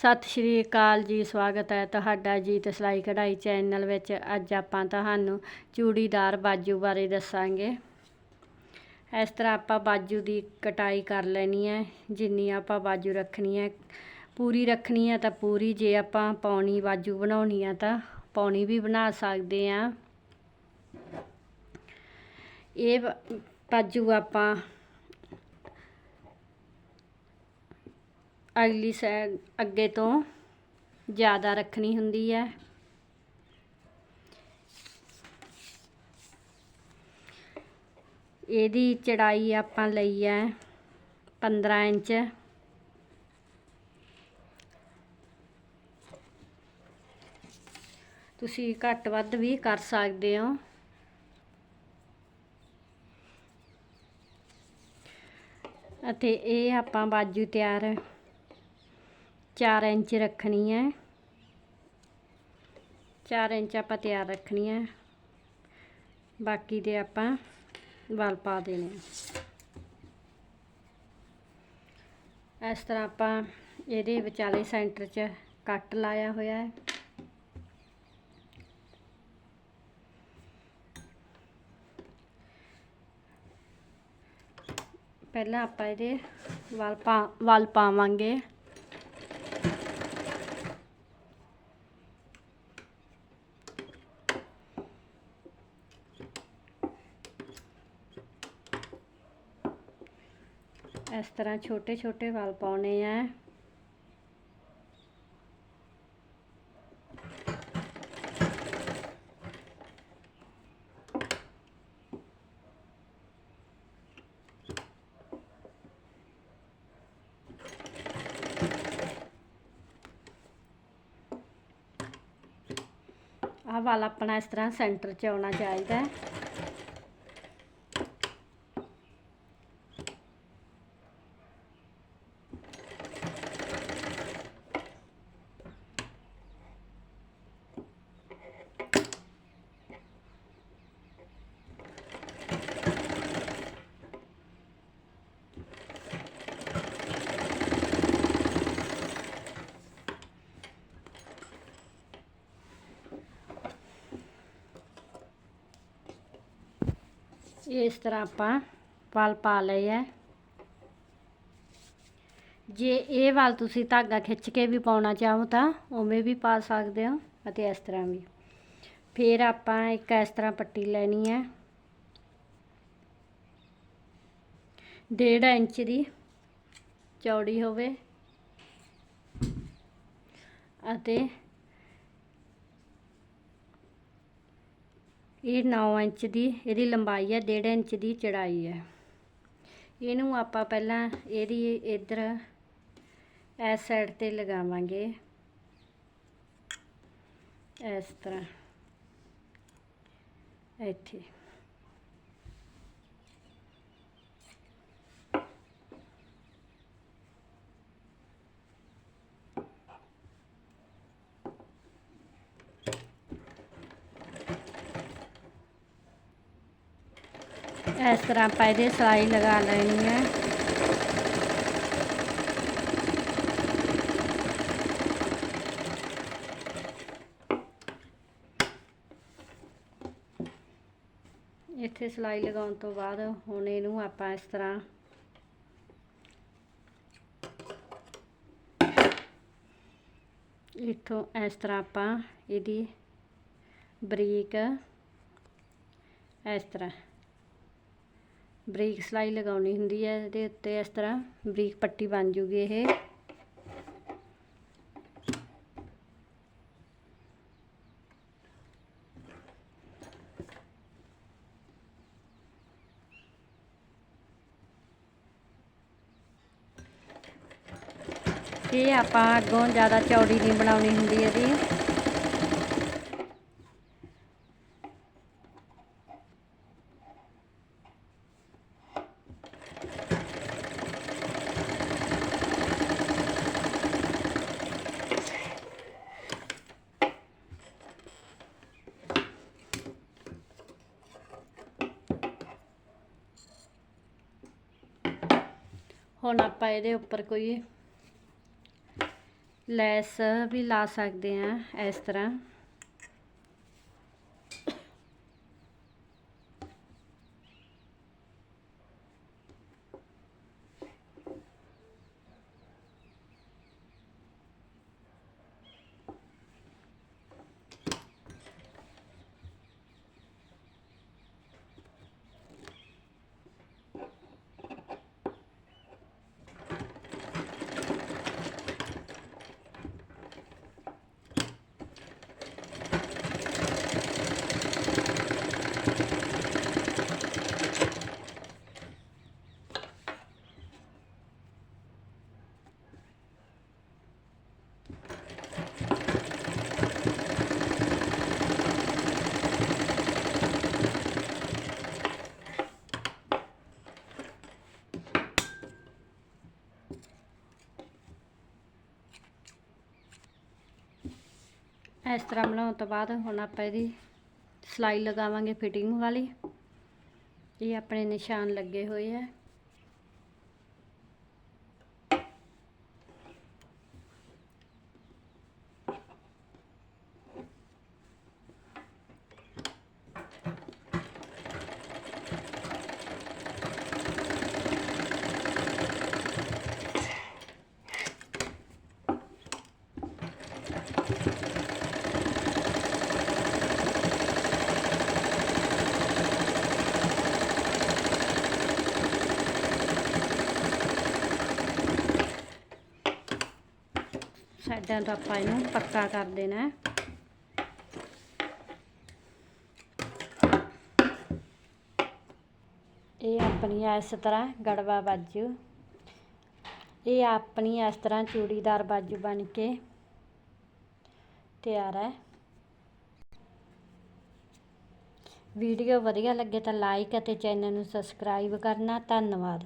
ਸਤਿ ਸ਼੍ਰੀ ਅਕਾਲ ਜੀ, ਸਵਾਗਤ ਹੈ ਤੁਹਾਡਾ ਜੀਤ ਸਿਲਾਈ ਕਢਾਈ ਚੈਨਲ ਵਿੱਚ। ਅੱਜ ਆਪਾਂ ਤੁਹਾਨੂੰ ਚੂੜੀਦਾਰ ਬਾਜੂ ਬਾਰੇ ਦੱਸਾਂਗੇ। ਇਸ ਤਰ੍ਹਾਂ ਆਪਾਂ ਬਾਜੂ ਦੀ ਕਟਾਈ ਕਰ ਲੈਣੀ ਹੈ। ਜਿੰਨੀ ਆਪਾਂ ਬਾਜੂ ਰੱਖਣੀ ਹੈ, ਪੂਰੀ ਰੱਖਣੀ ਹੈ ਤਾਂ ਪੂਰੀ। ਜੇ ਆਪਾਂ ਪੌਣੀ ਬਾਜੂ ਬਣਾਉਣੀ ਆ ਤਾਂ ਪੌਣੀ ਵੀ ਬਣਾ ਸਕਦੇ ਆ। ਇਹ ਬਾਜੂ ਆਪਾਂ ਅਗਲੀ ਸਾਈਡ ਅੱਗੇ ਤੋਂ ਜ਼ਿਆਦਾ ਰੱਖਣੀ ਹੁੰਦੀ ਹੈ। ਇਹਦੀ ਚੜਾਈ ਆਪਾਂ ਲਈ ਹੈ 15 ਇੰਚ। ਤੁਸੀਂ ਘੱਟ ਵੱਧ ਵੀ ਕਰ ਸਕਦੇ ਹੋ। ਅਤੇ ਇਹ ਆਪਾਂ ਬਾਜੂ ਤਿਆਰ 4 ਇੰਚ ਰੱਖਣੀ ਹੈ। 4 ਇੰਚ ਆਪਾਂ ਤਿਆਰ ਰੱਖਣੀ ਹੈ। ਬਾਕੀ ਦੇ ਆਪਾਂ ਵਲ ਪਾ ਦੇਣੇ ਇਸ ਤਰ੍ਹਾਂ ਆਪਾਂ ਇਹਦੇ ਵਿਚਾਲੇ ਸੈਂਟਰ 'ਚ ਕੱਟ ਲਾਇਆ ਹੋਇਆ ਹੈ। ਪਹਿਲਾਂ ਆਪਾਂ ਇਹਦੇ ਵਲ ਪਾ ਵਲ ਪਾਵਾਂਗੇ। ਇਸ ਤਰ੍ਹਾਂ ਛੋਟੇ ਛੋਟੇ ਵਲ ਪਾਉਣੇ ਆ। ਆਹ ਵਾਲ ਆਪਣਾ ਇਸ ਤਰ੍ਹਾਂ ਸੈਂਟਰ 'ਚ ਆਉਣਾ ਚਾਹੀਦਾ। ਹੈ ਇਸ ਤਰ੍ਹਾਂ ਆਪਾਂ ਵਲ ਪਾ ਲਏ ਹੈ ਜੇ ਇਹ ਵਲ ਤੁਸੀਂ ਧਾਗਾ ਖਿੱਚ ਕੇ ਵੀ ਪਾਉਣਾ ਚਾਹੋ ਤਾਂ ਉਵੇਂ ਵੀ ਪਾ ਸਕਦੇ ਹੋ ਅਤੇ ਇਸ ਤਰ੍ਹਾਂ ਵੀ। ਫਿਰ ਆਪਾਂ ਇੱਕ ਇਸ ਤਰ੍ਹਾਂ ਪੱਟੀ ਲੈਣੀ ਹੈ ਡੇਢ ਇੰਚ ਦੀ ਚੌੜੀ ਹੋਵੇ ਅਤੇ ਇਹ 9 ਇੰਚ ਦੀ, ਇਹਦੀ ਲੰਬਾਈ ਹੈ 1.5 ਇੰਚ ਦੀ ਚੜਾਈ ਹੈ। ਇਹਨੂੰ ਆਪਾਂ ਪਹਿਲਾਂ ਇਹਦੀ ਇਧਰ ਇਸ ਸਾਈਡ ਤੇ ਲਗਾਵਾਂਗੇ। ਇਸ ਤਰ੍ਹਾਂ। ਇੱਥੇ। ਇਸ ਤਰ੍ਹਾਂ ਆਪਾਂ ਇਹਦੇ ਸਿਲਾਈ ਲਗਾ ਲੈਣੀ ਹੈ। ਇੱਥੇ ਸਿਲਾਈ ਲਗਾਉਣ ਤੋਂ ਬਾਅਦ ਹੁਣ ਇਹਨੂੰ ਆਪਾਂ ਇਸ ਤਰ੍ਹਾਂ ਇੱਥੋਂ ਇਸ ਤਰ੍ਹਾਂ ਆਪਾਂ ਇਹਦੀ ਬਰੀਕ ਇਸ ਤਰ੍ਹਾਂ ਬਰੀਕ ਸਿਲਾਈ ਲਗਾਉਣੀ ਹੁੰਦੀ ਹੈ ਇਹਦੇ ਉੱਤੇ ਇਸ ਤਰ੍ਹਾਂ ਬਰੀਕ ਪੱਟੀ ਬਣ ਜੂਗੀ ਇਹ। ਇਹ ਆਪਾਂ ਅੱਗੋਂ ਜ਼ਿਆਦਾ ਚੌੜੀ ਨਹੀਂ ਬਣਾਉਣੀ ਹੁੰਦੀ ਇਹਦੀ ਹੁਣ ਆਪਾਂ ਇਹਦੇ ਉੱਪਰ ਕੋਈ ਲੈਸ ਵੀ ਲਾ ਸਕਦੇ ਆ ਇਸ ਤਰ੍ਹਾਂ। ਇਸ ਤਰ੍ਹਾਂ ਬਣਾਉਣ ਤੋਂ ਬਾਅਦ ਹੁਣ ਆਪਾਂ ਇਹਦੀ ਸਿਲਾਈ ਲਗਾਵਾਂਗੇ ਫਿਟਿੰਗ ਵਾਲੀ। ਇਹ ਆਪਣੇ ਨਿਸ਼ਾਨ ਲੱਗੇ ਹੋਏ ਆ। ਸਾਈਡਾਂ ਤੋਂ ਆਪਾਂ ਇਹਨੂੰ ਪੱਕਾ ਕਰ ਦੇਣਾ ਹੈ। ਇਹ ਆਪਣੀ ਇਸ ਤਰ੍ਹਾਂ ਗੜਵਾ ਬਾਜੂ। ਇਹ ਆਪਣੀ ਇਸ ਤਰ੍ਹਾਂ ਚੂੜੀਦਾਰ ਬਾਜੂ ਬਣ ਕੇ ਤਿਆਰ ਹੈ। ਵੀਡੀਓ ਵਧੀਆ ਲੱਗੇ ਤਾਂ ਲਾਈਕ ਅਤੇ ਚੈਨਲ ਨੂੰ ਸਬਸਕ੍ਰਾਈਬ ਕਰਨਾ। ਧੰਨਵਾਦ।